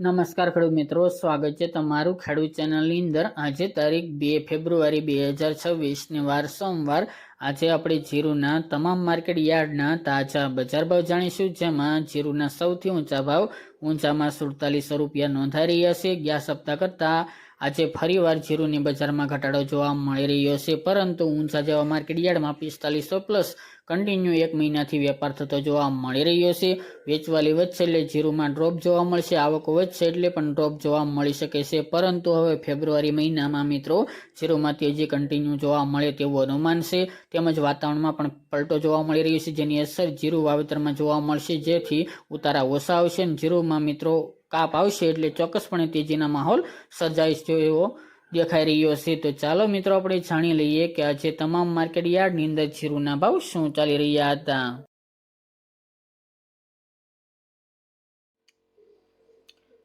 નમસ્કાર ખેડૂત મિત્રો, સ્વાગત છે તમારું ખેડૂત ચેનલની અંદર. આજે તારીખ બે ફેબ્રુઆરી બે હજાર છવ્વીસને વાર સોમવાર. આજે આપણે જીરુના તમામ માર્કેટ યાર્ડના તાજા બજાર ભાવ જાણીશું, જેમાં જીરુના સૌથી ઊંચા ભાવ ઊંચામાં સુડતાલીસો રૂપિયા નોંધાઈ રહ્યા છે. ગયા સપ્તાહ કરતાં આજે ફરીવાર જીરુની બજારમાં ઘટાડો જોવા મળી રહ્યો છે. પરંતુ ઊંચા જેવા માર્કેટ યાર્ડમાં પિસ્તાલીસો પ્લસ કન્ટિન્યુ એક મહિનાથી વેપાર થતો જોવા મળી રહ્યો છે. વેચવાલી વધશે એટલે જીરુમાં ડ્રોપ જોવા મળશે, આવકો વધશે એટલે પણ ડ્રોપ જોવા મળી શકે છે. પરંતુ હવે ફેબ્રુઆરી મહિનામાં મિત્રો જીરુમાં તેજી કન્ટિન્યુ જોવા મળે તેવું અનુમાન છે. તેમજ વાતાવરણમાં પણ પલટો જોવા મળી રહ્યો છે. જેની અસર જીરુ વાવેતરમાં જોવા મળશે. જેથી ઉતારા ઓછા આવશે અને જીરુમાં મિત્રો કાપ આવશે એટલે ચોક્કસપણે તેજીના માહોલ સર્જાય એવો દેખાઈ રહ્યો છે. તો ચાલો મિત્રો આપણે જાણી લઈએ કે આજે તમામ માર્કેટ યાર્ડની અંદર જીરુના ભાવ શું ચાલી રહ્યા હતા?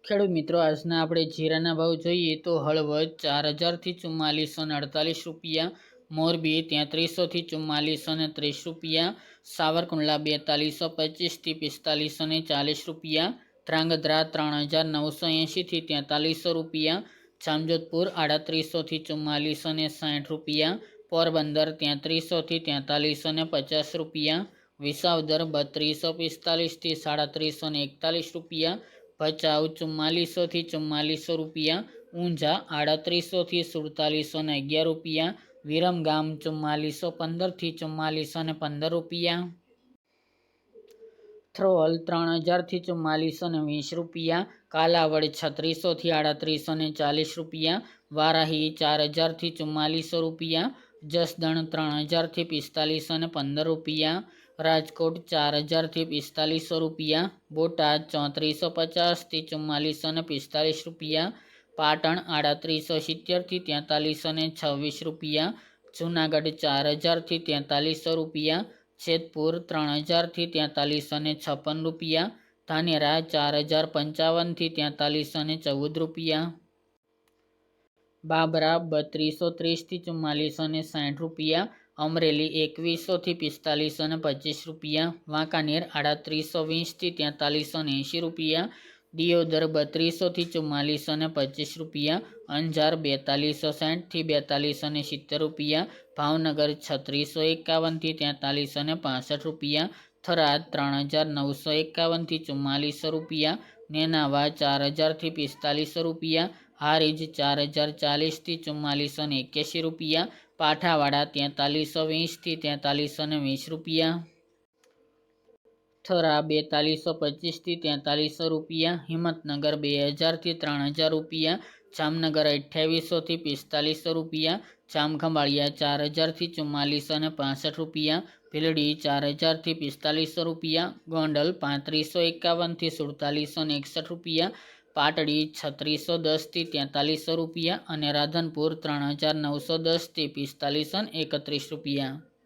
ખેડૂત મિત્રો, આજના આપણે જીરાના ભાવ જોઈએ તો હળવદ ચાર હજારથી ચુમ્માલીસો ને અડતાલીસ રૂપિયા, મોરબી તેત્રીસોથી ચુમ્માલીસો ને ત્રીસ રૂપિયા, સાવરકુંડલા બેતાલીસો, પચીસથી પિસ્તાલીસો ને ચાલીસ રૂપિયા ધ્રાંગધ્રા ત્રણ હજાર નવસો એંશીથી તેતાલીસો રૂપિયા, જામજોધપુર આડત્રીસોથી ચુમ્માલીસો ને સાઠ રૂપિયા, પોરબંદર તેત્રીસોથી તેતાલીસો ને પચાસ રૂપિયા, વિસાવદર બત્રીસો પિસ્તાલીસથી સાડત્રીસો ને એકતાલીસ રૂપિયા, ભચાઉ ચુમ્માલીસોથી ચુમ્માલીસો રૂપિયા, ઊંઝા આડત્રીસોથી સુડતાલીસો ને અગિયાર રૂપિયા, વિરમગામ ચુમ્માલીસો પંદરથી ચુમ્માલીસો ને પંદર રૂપિયા. થ્રોલ ત્રણ હજારથી ચુમ્માલીસો ને વીસ રૂપિયા, કાલાવડ છત્રીસોથી આડત્રીસો ને ચાલીસ રૂપિયા, વારાહી ચાર હજારથી ચુમ્માલીસો રૂપિયા, જસદણ ત્રણ હજારથી પિસ્તાલીસો ને પંદર રૂપિયા, રાજકોટ ચાર હજારથી પિસ્તાલીસો રૂપિયા, બોટાદ ચોત્રીસો પચાસથી ચુમ્માલીસો ને પિસ્તાલીસ રૂપિયા, પાટણ આડત્રીસો સિત્તેરથી તેતાલીસો ને છવ્વીસ રૂપિયા, જૂનાગઢ ચાર હજારથી તેતાલીસો રૂપિયા જેતપુર ત્રણ હજારથી તેતાલીસ અને છપ્પન રૂપિયા, ધાનેરા ચાર હજાર પંચાવનથી તેતાલીસ અને ચૌદ રૂપિયા. બાબરા બત્રીસો ત્રીસથી ચુમ્માલીસ અને સાઠ રૂપિયા, અમરેલી એકવીસોથી પિસ્તાલીસ અને પચીસ રૂપિયા, વાંકાનેર આડત્રીસો વીસથી તેતાલીસો એંશી રૂપિયા દિયોદર બત્રીસોથી ચુમ્માલીસો ને પચીસ રૂપિયા, અંજાર બેતાલીસો સાઠથી બેતાલીસો ને સિત્તેર રૂપિયા, ભાવનગર છત્રીસો એકાવનથી તેતાલીસો ને પાસઠ રૂપિયા, થરાદ ત્રણ હજાર નવસો એકાવનથી ચુમ્માલીસો રૂપિયા, નેનાવા ચાર હજારથી પિસ્તાલીસો રૂપિયા, હારીજ ચાર હજાર ચાલીસથી ચુમ્માલીસો ને એક્યાસી રૂપિયા, પાઠાવાડા તેતાલીસો વીસથી તેતાલીસો ને વીસ રૂપિયા. થરા બેતાલીસો પચીસથી તેતાલીસો રૂપિયા, હિંમતનગર બે હજારથી ત્રણ હજાર રૂપિયા, જામનગર અઠ્યાવીસોથી પિસ્તાલીસો રૂપિયા, જામખંભાળિયા ચાર હજારથી ચુમ્માલીસો ને પાસઠ રૂપિયા, ભીલડી ચાર હજારથી પિસ્તાલીસો રૂપિયા, ગોંડલ પાંત્રીસો એકાવનથી સુડતાલીસો ને એકસઠ રૂપિયા, પાટડી છત્રીસો દસથી તેતાલીસો રૂપિયા અને રાધનપુર ત્રણ હજાર નવસો દસથી પિસ્તાલીસો એકત્રીસ રૂપિયા.